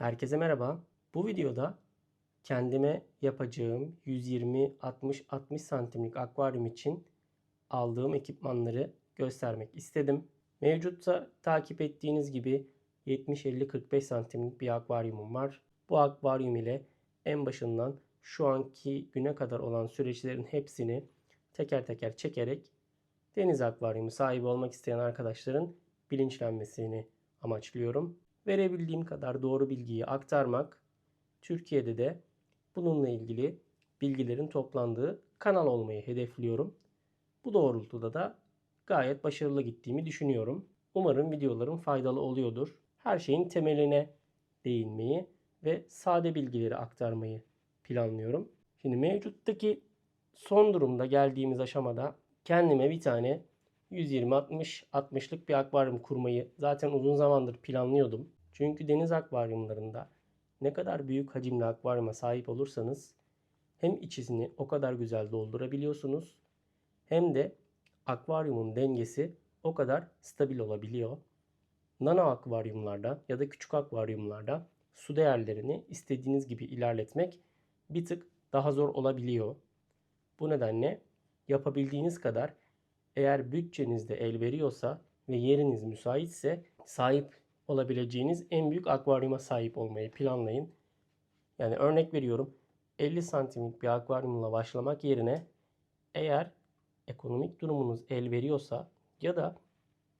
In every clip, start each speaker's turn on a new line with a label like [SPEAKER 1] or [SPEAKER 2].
[SPEAKER 1] Herkese merhaba. Bu videoda kendime yapacağım 120-60-60 santimlik akvaryum için aldığım ekipmanları göstermek istedim. Mevcutta takip ettiğiniz gibi 70-50-45 santimlik bir akvaryumum var. Bu akvaryum ile en başından şu anki güne kadar olan süreçlerin hepsini teker teker çekerek deniz akvaryumu sahibi olmak isteyen arkadaşların bilinçlenmesini amaçlıyorum. Verebildiğim kadar doğru bilgiyi aktarmak, Türkiye'de de bununla ilgili bilgilerin toplandığı kanal olmayı hedefliyorum. Bu doğrultuda da gayet başarılı gittiğimi düşünüyorum. Umarım videolarım faydalı oluyordur. Her şeyin temeline değinmeyi ve sade bilgileri aktarmayı planlıyorum. Şimdi mevcuttaki son durumda geldiğimiz aşamada kendime bir tane 120-60-60'lık bir akvaryum kurmayı zaten uzun zamandır planlıyordum. Çünkü deniz akvaryumlarında ne kadar büyük hacimli akvaryuma sahip olursanız hem içini o kadar güzel doldurabiliyorsunuz hem de akvaryumun dengesi o kadar stabil olabiliyor. Nano akvaryumlarda ya da küçük akvaryumlarda su değerlerini istediğiniz gibi ilerletmek bir tık daha zor olabiliyor. Bu nedenle yapabildiğiniz kadar eğer bütçenizde el veriyorsa ve yeriniz müsaitse sahip olabileceğiniz en büyük akvaryuma sahip olmayı planlayın. Yani örnek veriyorum 50 santimlik bir akvaryumla başlamak yerine eğer ekonomik durumunuz el veriyorsa ya da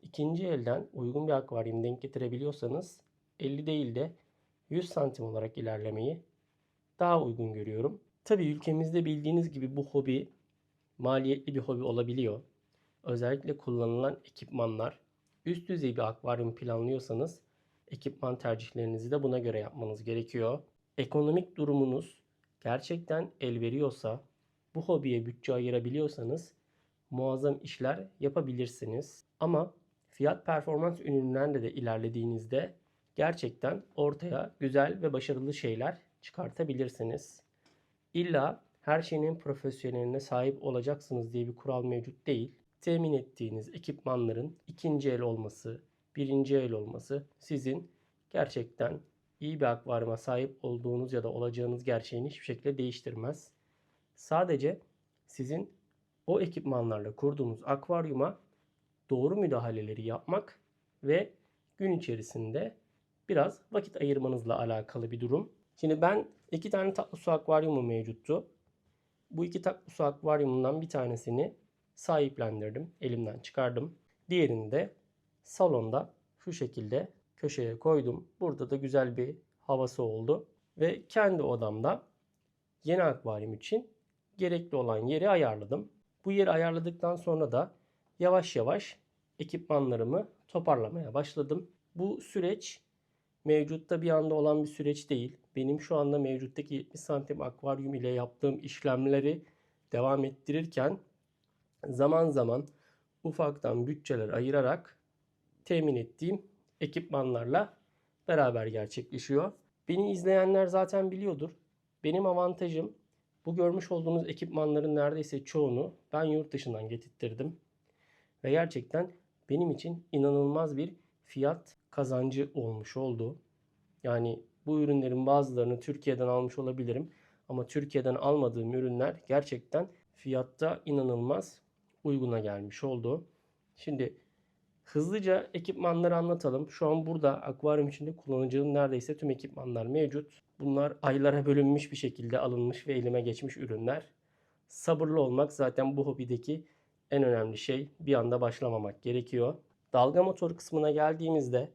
[SPEAKER 1] ikinci elden uygun bir akvaryum denk getirebiliyorsanız 50 değil de 100 santim olarak ilerlemeyi daha uygun görüyorum. Tabii ülkemizde bildiğiniz gibi bu hobi maliyetli bir hobi olabiliyor. Özellikle kullanılan ekipmanlar üst düzey bir akvaryum planlıyorsanız ekipman tercihlerinizi de buna göre yapmanız gerekiyor. Ekonomik durumunuz gerçekten el veriyorsa, bu hobiye bütçe ayırabiliyorsanız muazzam işler yapabilirsiniz. Ama fiyat performans ürünlerinde de ilerlediğinizde gerçekten ortaya güzel ve başarılı şeyler çıkartabilirsiniz. İlla her şeyin profesyoneline sahip olacaksınız diye bir kural mevcut değil. Temin ettiğiniz ekipmanların ikinci el olması, birinci el olması sizin gerçekten iyi bir akvaryuma sahip olduğunuz ya da olacağınız gerçeğini hiçbir şekilde değiştirmez. Sadece sizin o ekipmanlarla kurduğunuz akvaryuma doğru müdahaleleri yapmak ve gün içerisinde biraz vakit ayırmanızla alakalı bir durum. Şimdi ben iki tane tatlı su akvaryumu mevcuttu. Bu iki tatlı su akvaryumundan bir tanesini sahiplendirdim. Elimden çıkardım. Diğerini de salonda şu şekilde köşeye koydum. Burada da güzel bir havası oldu. Ve kendi odamda yeni akvaryum için gerekli olan yeri ayarladım. Bu yeri ayarladıktan sonra da yavaş yavaş ekipmanlarımı toparlamaya başladım. Bu süreç mevcutta bir anda olan bir süreç değil. Benim şu anda mevcuttaki 70 santim akvaryum ile yaptığım işlemleri devam ettirirken zaman zaman ufaktan bütçeler ayırarak temin ettiğim ekipmanlarla beraber gerçekleşiyor. Beni izleyenler zaten biliyordur. Benim avantajım bu görmüş olduğunuz ekipmanların neredeyse çoğunu ben yurt dışından getirttirdim. Ve gerçekten benim için inanılmaz bir fiyat kazancı olmuş oldu. Yani bu ürünlerin bazılarını Türkiye'den almış olabilirim. Ama Türkiye'den almadığım ürünler gerçekten fiyatta inanılmaz uyguna gelmiş oldu. Şimdi hızlıca ekipmanları anlatalım. Şu an burada akvaryum içinde kullanacağım neredeyse tüm ekipmanlar mevcut. Bunlar aylara bölünmüş bir şekilde alınmış ve elime geçmiş ürünler. Sabırlı olmak zaten bu hobideki en önemli şey. Bir anda başlamamak gerekiyor. Dalga motoru kısmına geldiğimizde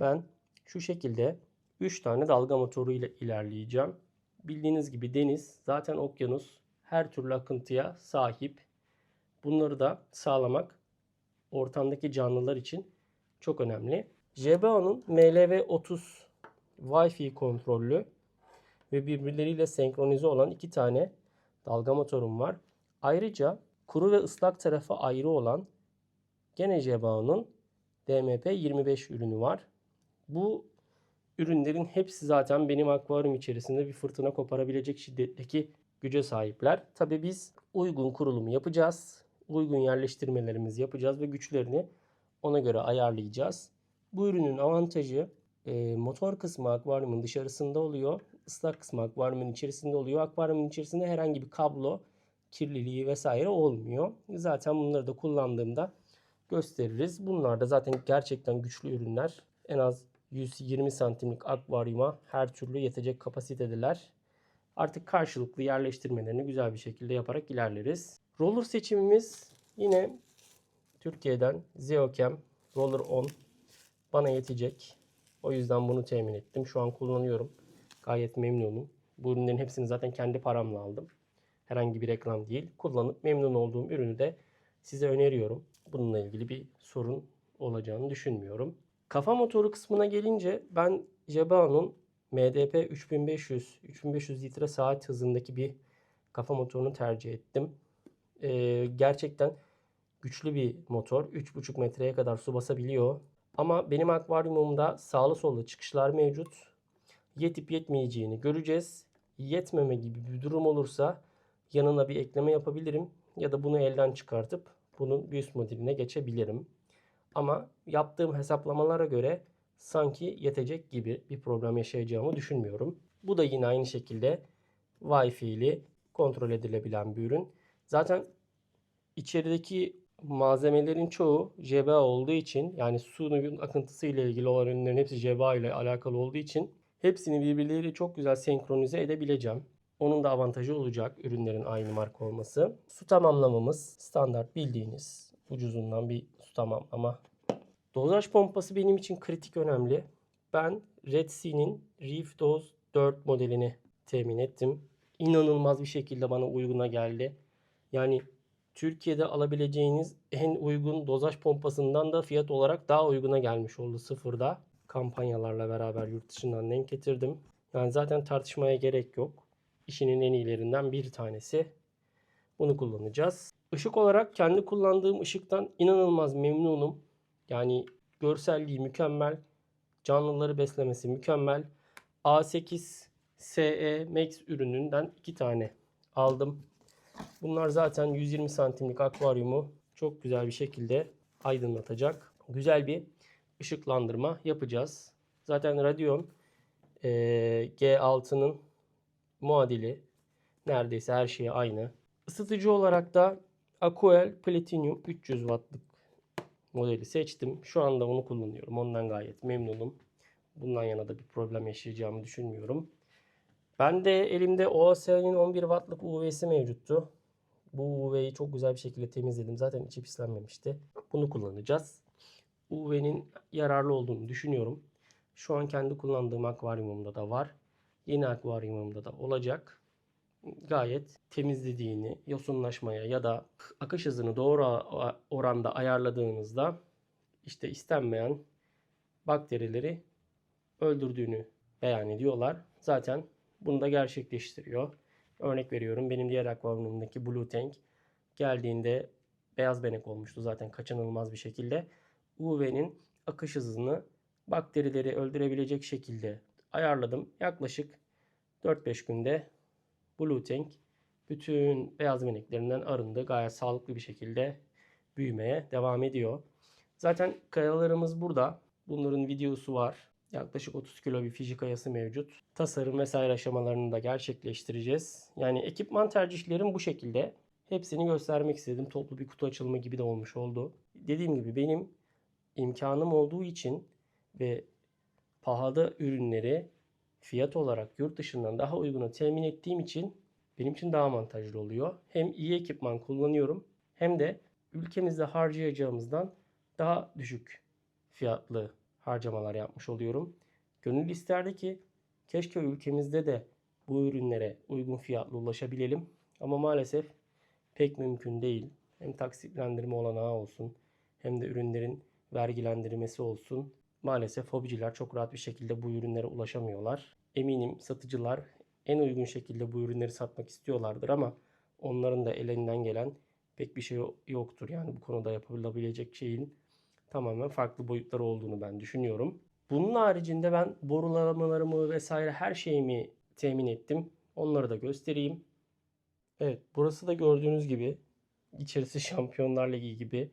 [SPEAKER 1] ben şu şekilde 3 tane dalga motoru ile ilerleyeceğim. Bildiğiniz gibi deniz zaten okyanus her türlü akıntıya sahip. Bunları da sağlamak ortamdaki canlılar için çok önemli. JBO'nun MLV30 Wi-Fi kontrollü ve birbirleriyle senkronize olan iki tane dalga motorum var. Ayrıca kuru ve ıslak tarafı ayrı olan gene JBO'nun DMP25 ürünü var. Bu ürünlerin hepsi zaten benim akvaryum içerisinde bir fırtına koparabilecek şiddetteki güce sahipler. Tabi biz uygun kurulumu yapacağız. Uygun yerleştirmelerimizi yapacağız ve güçlerini ona göre ayarlayacağız. Bu ürünün avantajı e, motor kısmı akvaryumun dışarısında oluyor. Islak kısmı akvaryumun içerisinde oluyor. Akvaryumun içerisinde herhangi bir kablo kirliliği vesaire olmuyor. Zaten bunları da kullandığımda gösteririz. Bunlar da zaten gerçekten güçlü ürünler. En az 120 santimlik akvaryuma her türlü yetecek kapasitedeler. Artık karşılıklı yerleştirmelerini güzel bir şekilde yaparak ilerleriz. Roller seçimimiz yine Türkiye'den Zeocam Roller 10 bana yetecek. O yüzden bunu temin ettim. Şu an kullanıyorum. Gayet memnunum. Bu ürünlerin hepsini zaten kendi paramla aldım. Herhangi bir reklam değil. Kullanıp memnun olduğum ürünü de size öneriyorum. Bununla ilgili bir sorun olacağını düşünmüyorum. Kafa motoru kısmına gelince ben Jabau'nun MDP 3500 3500 litre saat hızındaki bir kafa motorunu tercih ettim. Ee, gerçekten güçlü bir motor. 3,5 metreye kadar su basabiliyor. Ama benim akvaryumumda sağlı sollu çıkışlar mevcut. Yetip yetmeyeceğini göreceğiz. Yetmeme gibi bir durum olursa yanına bir ekleme yapabilirim. Ya da bunu elden çıkartıp bunun bir üst modeline geçebilirim. Ama yaptığım hesaplamalara göre sanki yetecek gibi bir problem yaşayacağımı düşünmüyorum. Bu da yine aynı şekilde Wi-Fi ile kontrol edilebilen bir ürün. Zaten içerideki malzemelerin çoğu JBA olduğu için yani suyun akıntısı ile ilgili olan ürünlerin hepsi JBA ile alakalı olduğu için hepsini birbirleriyle çok güzel senkronize edebileceğim. Onun da avantajı olacak ürünlerin aynı marka olması. Su tamamlamamız standart bildiğiniz ucuzundan bir su tamamlama. Dozaj pompası benim için kritik önemli. Ben Red Sea'nin Reef Dose 4 modelini temin ettim. İnanılmaz bir şekilde bana uyguna geldi. Yani Türkiye'de alabileceğiniz en uygun dozaj pompasından da fiyat olarak daha uyguna gelmiş oldu sıfırda. Kampanyalarla beraber yurt dışından denk getirdim. Yani zaten tartışmaya gerek yok. İşinin en iyilerinden bir tanesi. Bunu kullanacağız. Işık olarak kendi kullandığım ışıktan inanılmaz memnunum. Yani görselliği mükemmel. Canlıları beslemesi mükemmel. A8 SE Max ürününden iki tane aldım. Bunlar zaten 120 santimlik akvaryumu çok güzel bir şekilde aydınlatacak. Güzel bir ışıklandırma yapacağız. Zaten Radeon e, G6'nın muadili. Neredeyse her şey aynı. Isıtıcı olarak da Aquel Platinum 300 wattlık modeli seçtim. Şu anda onu kullanıyorum. Ondan gayet memnunum. Bundan yana da bir problem yaşayacağımı düşünmüyorum. Ben de elimde OAS'nin 11 wattlık UV'si mevcuttu. Bu UV'yi çok güzel bir şekilde temizledim. Zaten içi pislenmemişti. Bunu kullanacağız. UV'nin yararlı olduğunu düşünüyorum. Şu an kendi kullandığım akvaryumumda da var. Yeni akvaryumumda da olacak. Gayet temizlediğini, yosunlaşmaya ya da akış hızını doğru oranda ayarladığınızda işte istenmeyen bakterileri öldürdüğünü beyan ediyorlar. Zaten bunu da gerçekleştiriyor. Örnek veriyorum benim diğer akvaryumumdaki Blue Tank geldiğinde beyaz benek olmuştu zaten kaçınılmaz bir şekilde. UV'nin akış hızını bakterileri öldürebilecek şekilde ayarladım. Yaklaşık 4-5 günde Blue Tank bütün beyaz beneklerinden arındı. Gayet sağlıklı bir şekilde büyümeye devam ediyor. Zaten kayalarımız burada. Bunların videosu var. Yaklaşık 30 kilo bir Fiji kayası mevcut. Tasarım vesaire aşamalarını da gerçekleştireceğiz. Yani ekipman tercihlerim bu şekilde. Hepsini göstermek istedim. Toplu bir kutu açılımı gibi de olmuş oldu. Dediğim gibi benim imkanım olduğu için ve pahalı ürünleri fiyat olarak yurt dışından daha uyguna temin ettiğim için benim için daha avantajlı oluyor. Hem iyi ekipman kullanıyorum hem de ülkemizde harcayacağımızdan daha düşük fiyatlı harcamalar yapmış oluyorum. Gönül isterdi ki keşke ülkemizde de bu ürünlere uygun fiyatlı ulaşabilelim. Ama maalesef pek mümkün değil. Hem taksitlendirme olanağı olsun hem de ürünlerin vergilendirmesi olsun. Maalesef hobiciler çok rahat bir şekilde bu ürünlere ulaşamıyorlar. Eminim satıcılar en uygun şekilde bu ürünleri satmak istiyorlardır ama onların da elinden gelen pek bir şey yoktur. Yani bu konuda yapılabilecek şeyin tamamen farklı boyutları olduğunu ben düşünüyorum. Bunun haricinde ben borulamalarımı vesaire her şeyimi temin ettim. Onları da göstereyim. Evet burası da gördüğünüz gibi içerisi Şampiyonlar Ligi gibi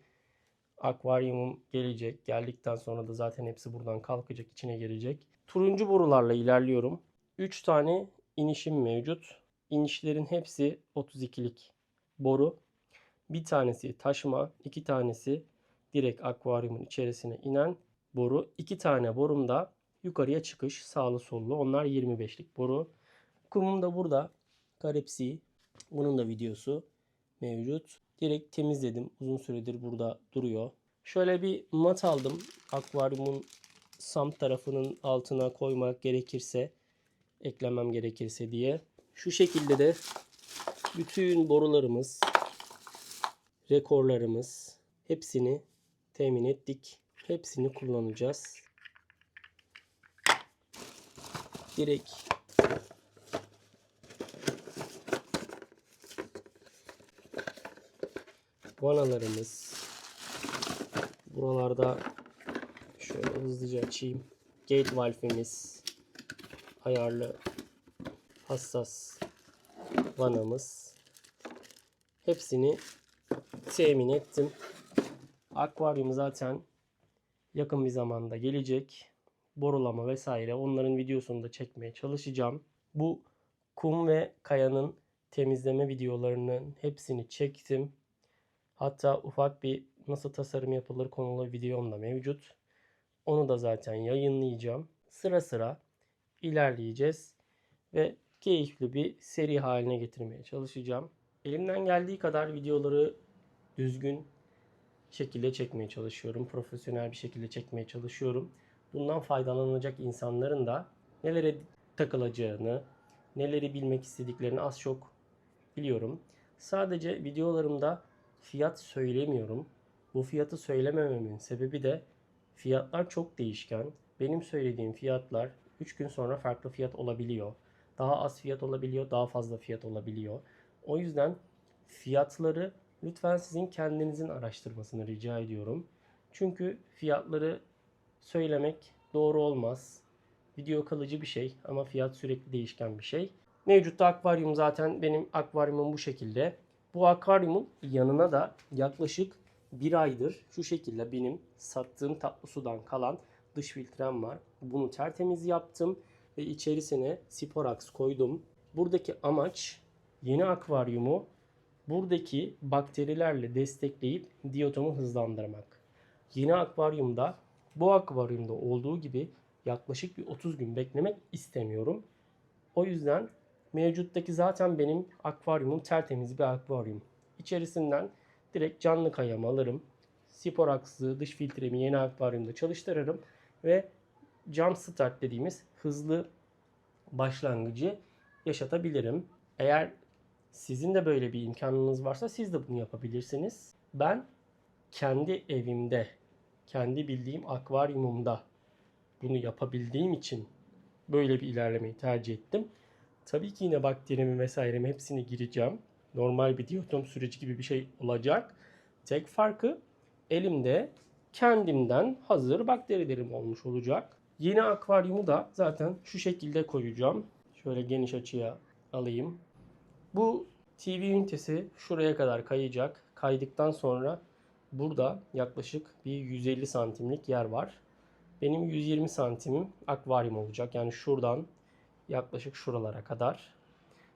[SPEAKER 1] Akvaryumum gelecek. Geldikten sonra da zaten hepsi buradan kalkacak, içine girecek. Turuncu borularla ilerliyorum. 3 tane inişim mevcut. İnişlerin hepsi 32'lik boru. Bir tanesi taşma, iki tanesi direkt akvaryumun içerisine inen boru. İki tane borum da yukarıya çıkış sağlı sollu. Onlar 25'lik boru. Kumum da burada. Karepsi. Bunun da videosu mevcut. Direkt temizledim. Uzun süredir burada duruyor. Şöyle bir mat aldım. Akvaryumun sam tarafının altına koymak gerekirse eklemem gerekirse diye. Şu şekilde de bütün borularımız, rekorlarımız hepsini temin ettik. Hepsini kullanacağız. Direkt vanalarımız buralarda şöyle hızlıca açayım. Gate valve'imiz ayarlı hassas vanamız hepsini temin ettim. Akvaryum zaten yakın bir zamanda gelecek. Borulama vesaire onların videosunu da çekmeye çalışacağım. Bu kum ve kayanın temizleme videolarının hepsini çektim. Hatta ufak bir nasıl tasarım yapılır konulu videom da mevcut. Onu da zaten yayınlayacağım. Sıra sıra ilerleyeceğiz ve keyifli bir seri haline getirmeye çalışacağım. Elimden geldiği kadar videoları düzgün şekilde çekmeye çalışıyorum. Profesyonel bir şekilde çekmeye çalışıyorum. Bundan faydalanacak insanların da nelere takılacağını, neleri bilmek istediklerini az çok biliyorum. Sadece videolarımda fiyat söylemiyorum. Bu fiyatı söylemememin sebebi de fiyatlar çok değişken. Benim söylediğim fiyatlar 3 gün sonra farklı fiyat olabiliyor. Daha az fiyat olabiliyor, daha fazla fiyat olabiliyor. O yüzden fiyatları lütfen sizin kendinizin araştırmasını rica ediyorum. Çünkü fiyatları söylemek doğru olmaz. Video kalıcı bir şey ama fiyat sürekli değişken bir şey. Mevcutta akvaryum zaten benim akvaryumum bu şekilde. Bu akvaryumun yanına da yaklaşık bir aydır şu şekilde benim sattığım tatlı sudan kalan dış filtrem var. Bunu tertemiz yaptım ve içerisine Sporax koydum. Buradaki amaç yeni akvaryumu buradaki bakterilerle destekleyip diyotomu hızlandırmak. Yeni akvaryumda bu akvaryumda olduğu gibi yaklaşık bir 30 gün beklemek istemiyorum. O yüzden mevcuttaki zaten benim akvaryumum tertemiz bir akvaryum. İçerisinden direkt canlı kayamı alırım. Sporax'ı dış filtremi yeni akvaryumda çalıştırırım ve jump start dediğimiz hızlı başlangıcı yaşatabilirim. Eğer sizin de böyle bir imkanınız varsa siz de bunu yapabilirsiniz. Ben kendi evimde, kendi bildiğim akvaryumumda bunu yapabildiğim için böyle bir ilerlemeyi tercih ettim. Tabii ki yine bakterimi vesairemi hepsini gireceğim. Normal bir diyotom süreci gibi bir şey olacak. Tek farkı elimde kendimden hazır bakterilerim olmuş olacak. Yeni akvaryumu da zaten şu şekilde koyacağım. Şöyle geniş açıya alayım. Bu TV ünitesi şuraya kadar kayacak. Kaydıktan sonra burada yaklaşık bir 150 santimlik yer var. Benim 120 santimim akvaryum olacak. Yani şuradan yaklaşık şuralara kadar.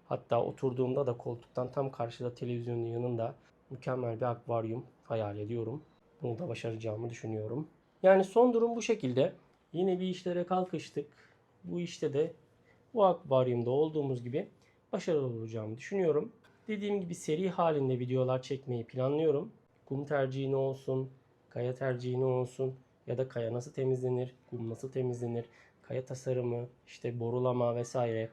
[SPEAKER 1] Hatta oturduğumda da koltuktan tam karşıda televizyonun yanında mükemmel bir akvaryum hayal ediyorum. Bunu da başaracağımı düşünüyorum. Yani son durum bu şekilde. Yine bir işlere kalkıştık. Bu işte de bu akvaryumda olduğumuz gibi başarılı olacağımı düşünüyorum. Dediğim gibi seri halinde videolar çekmeyi planlıyorum. Kum tercihi ne olsun, kaya tercihi ne olsun ya da kaya nasıl temizlenir, kum nasıl temizlenir, kaya tasarımı, işte borulama vesaire.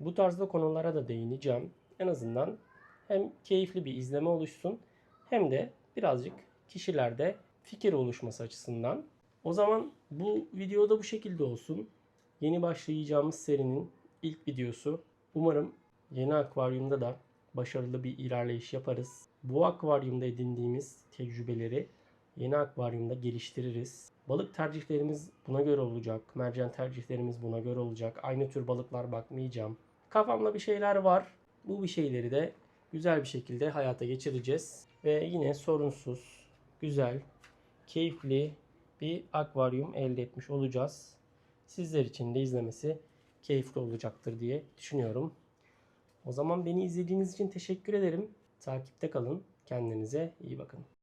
[SPEAKER 1] Bu tarzda konulara da değineceğim. En azından hem keyifli bir izleme oluşsun hem de birazcık kişilerde fikir oluşması açısından. O zaman bu videoda bu şekilde olsun. Yeni başlayacağımız serinin ilk videosu. Umarım yeni akvaryumda da başarılı bir ilerleyiş yaparız. Bu akvaryumda edindiğimiz tecrübeleri yeni akvaryumda geliştiririz. Balık tercihlerimiz buna göre olacak. Mercan tercihlerimiz buna göre olacak. Aynı tür balıklar bakmayacağım. Kafamda bir şeyler var. Bu bir şeyleri de güzel bir şekilde hayata geçireceğiz. Ve yine sorunsuz, güzel, keyifli bir akvaryum elde etmiş olacağız. Sizler için de izlemesi keyifli olacaktır diye düşünüyorum. O zaman beni izlediğiniz için teşekkür ederim. Takipte kalın. Kendinize iyi bakın.